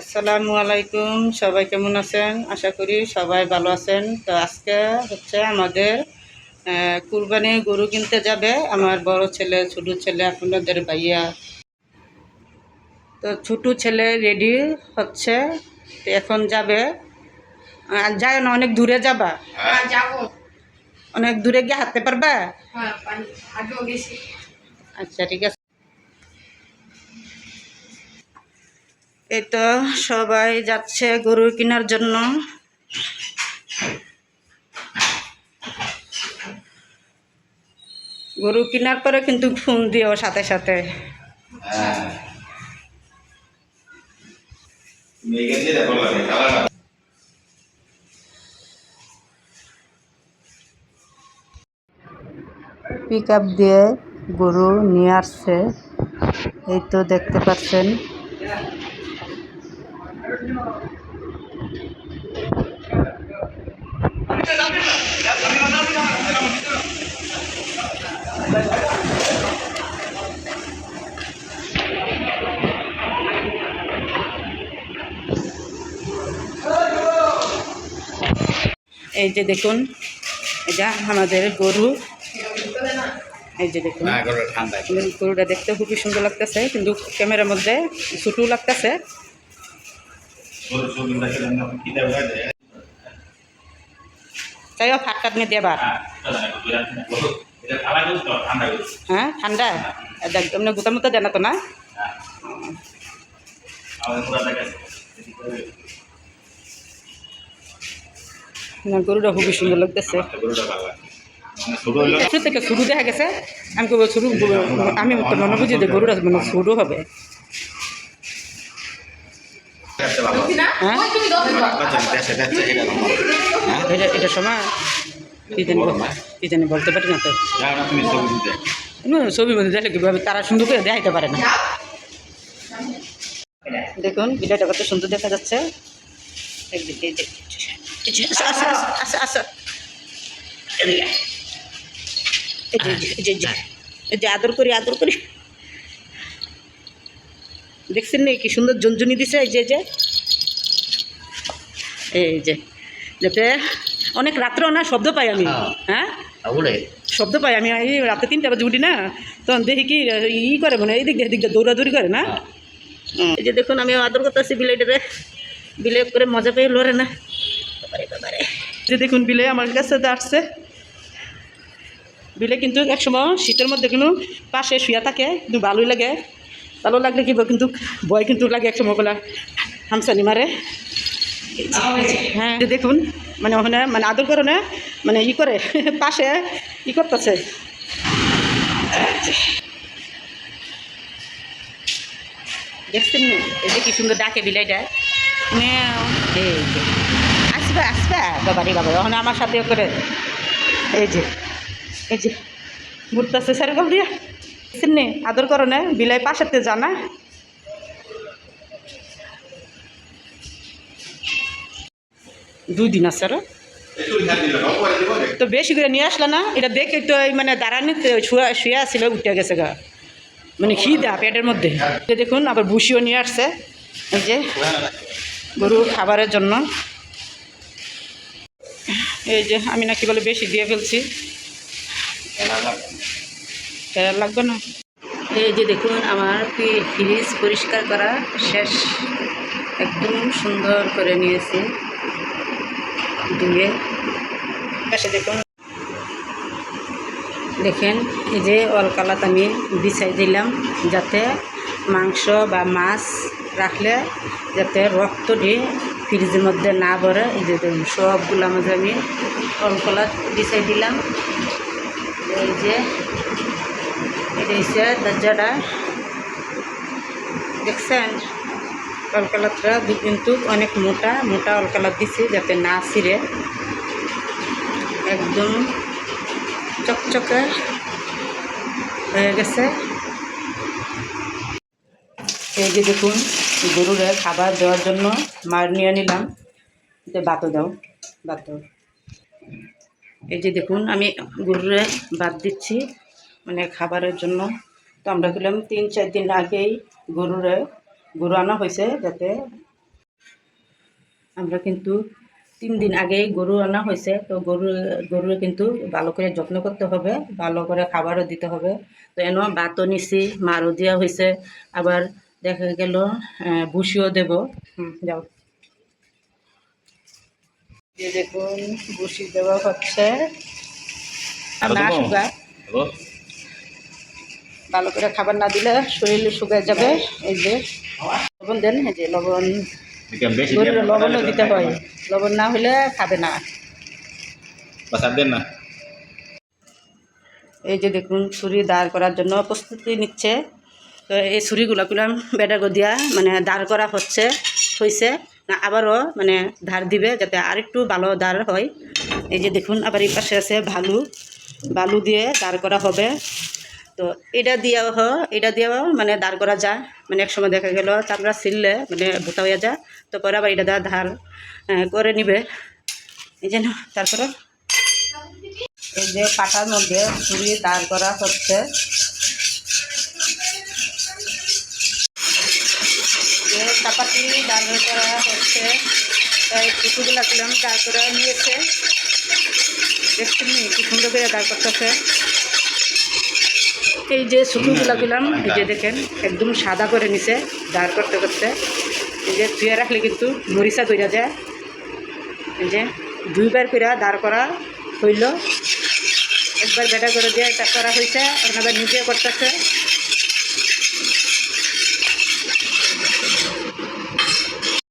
আসসালামু আলাইকুম সবাই কেমন আছেন? আশা করি সবাই ভালো আছেন। তো আজকে হচ্ছে আমাদের কুরবানি গরু কিনতে যাবে আমার বড় ছেলে ছোট ছেলে আপনাদের ভাইয়া। তো ছোট ছেলে রেডি হচ্ছে তো এখন যাবে। আর যায় না অনেক দূরে যাবা? হ্যাঁ অনেক দূরে গিয়ে হাঁটতে পারবা? হ্যাঁ আচ্ছা ঠিক আছে। এই তো সবাই যাচ্ছে গরু কেনার জন্য। গরু কেনার পরে কিন্তু ফোন দিও সাথে সাথে। পিক আপ দিয়ে গরু নিয়ে আসছে। এই তো দেখতে পাচ্ছেন। এই যে দেখুন এটা আমাদের গরু। এই যে দেখুন ঠান্ডা গরুটা দেখতে খুবই সুন্দর লাগতেছে কিন্তু ক্যামেরার মধ্যে ছোটো লাগতেছে। তাই নিয়ে দেবার করতে হ্যাঁ ঠান্ডা একদম গোতা মোতা তো না? দেখে না গরুটা খুবই সুন্দর লাগতেছে। ছোট শুরু থেকে শুরু দেখা গেছে আমি কব শুরু আমি মনে বুঝি যে গরুটা মানে শুরু হবে। হ্যাঁ? এটা হ্যাঁ এটা এটা সময় কি জানি কি জানি বলতে পারি না তো। ছবি মধ্যে দেখলে কীভাবে তারা সুন্দর করে দেখাইতে পারে না। দেখুন ভিডিওটা কত সুন্দর দেখা যাচ্ছে। একদিকে এই এই যে, আসো, আসো, আসো, আসো। এই আদর করি আদর করি দেখছেন নি কি সুন্দর জঞ্জনি দিছে এই যে যে। এই যে যাতে অনেক রাত্রেও না শব্দ পাই আমি। হ্যাঁ। শব্দ পাই আমি এই রাতে তিনটা বাজে উঠি না তখন দেখি কি ই করে মানে এই দিক এদিক দৌড়াদৌড়ি করে না। এই যে দেখুন আমি আদর করতেছি বিলেটারে। বিলে করে মজা পেয়ে লড়ে না। যে দেখুন বিলে আমার কাছে আসছে বিলে কিন্তু একসময় শীতের মধ্যে কিন্তু পাশে শুয়ে থাকে কিন্তু ভালোই লাগে। ভালো লাগলে কি কিন্তু ভয় কিন্তু লাগে একসময় বলা হামসানি মারে। হ্যাঁ দেখুন মানে ওখানে মানে আদর করে না মানে ই করে পাশে ই করতেছে। দেখছেন যে কি সুন্দর ডাকে বিলাইটা ম্যাও। এই যে আসবে বাবারি বাবা ওখানে আমার সাথে করে। এই যে এই যে, ঘুরতেছে সেরকম দিয়ে। দেখছেন নি আদর করো না, বিলাই পাশেতে জানা দুই দিন আছে তো বেশি করে নিয়ে আসলো না, এটা দেখে তো মানে দাঁড়ানিতে শুয়া, শুয়ে আসছিল উঠে গেছে গা। মানে খিদা, পেটের মধ্যে। দেখুন, আবার ভুসিও নিয়ে আসছে। এই যে, গরুর খাবারের জন্য। এই যে আমি নাকি বলে বেশি দিয়ে ফেলছি। লাগবে না? এই যে দেখুন, আমার ফ্রিজ পরিষ্কার করা শেষ। একদম সুন্দর করে নিয়েছি। ধুয়ে পাশে দেখুন। দেখেন, এই যে অলকালাত আমি বিছাই দিলাম যাতে মাংস বা মাছ রাখলে যাতে রক্ত দিয়ে ফ্রিজের মধ্যে না ভরে এই যে দেখুন, সবগুলো মধ্যে আমি অলকলাত বিছাই দিলাম। এই যে, এটা হচ্ছে দরজাটা দেখছেন? অলকালাতটা কিন্তু অনেক মোটা মোটা অলকালাত দিছি যাতে না ছিঁড়ে। একদম চকচকে হয়ে গেছে। এই যে দেখুন গরুরে খাবার দেওয়ার জন্য মার নিয়ে নিলাম। বাতো দাও বাতো এই যে দেখুন, আমি গরুরে বাদ দিচ্ছি মানে খাবারের জন্য। তো আমরা গেলাম তিন, চার দিন আগেই গরুরে গরু আনা হয়েছে যাতে আমরা কিন্তু তিন দিন আগেই গরু আনা হয়েছে। তো গরু গরু কিন্তু ভালো করে যত্ন করতে হবে, ভালো করে খাবারও দিতে হবে। তো এনে বাতও নিছি, মারও দেওয়া হয়েছে। আবার দেখা গেল ভুসিও দেব। যাও। এই দেখুন ভুসি দেওয়া হচ্ছে। না সুগার ভালো করে খাবার না দিলে শরীরে শুকায় যাবে। এই যে লবণ দেন এই যে লবণ। লবণও দিতে হয়। লবণ না হলে খাবে না? এই যে দেখুন ছুরি দাঁড় করার জন্য প্রস্তুতি নিচ্ছে। তো এই ছুরিগুলো কুলাম বেডাগো দিয়া মানে দাঁড় করা হচ্ছে হয়েছে না আবারও মানে ধার দিবে যাতে আরেকটু ভালো দাঁড় হয়। এই যে দেখুন আবার এই পাশে আছে ভালু বালু দিয়ে দাঁড় করা হবে। তো এটা দিয়েও হ এটা দিয়েও মানে দাঁড় করা যায় মানে এক সময় দেখা গেল চামড়া ছিললে মানে ভোতা হয়ে যায় তো পরে আবার এটা দ্বারা ধার করে নিবে। এই যে না, তারপরে এই যে পাটার মধ্যে ছুরি দাঁড় করা হচ্ছে। চাপাতি দাঁড় করা হচ্ছে। তাই কুকুরগুলো কিলাম দাঁড় করে নিয়েছে। দেখছেন কি সুন্দর করে দাঁড় করতেছে। এই যে শুকুরগুলো কিলাম এই যে দেখেন, একদম সাদা করে নিছে, দাঁড় করতে করতে। এই যে ধুয়ে রাখলে কিন্তু মরিচা তৈরা যায়। এই যে দুইবার করে দাঁড় করা হইল। একবার বেটা করে দিয়ে এটা করা হয়েছে আবার নিজে করতেছে।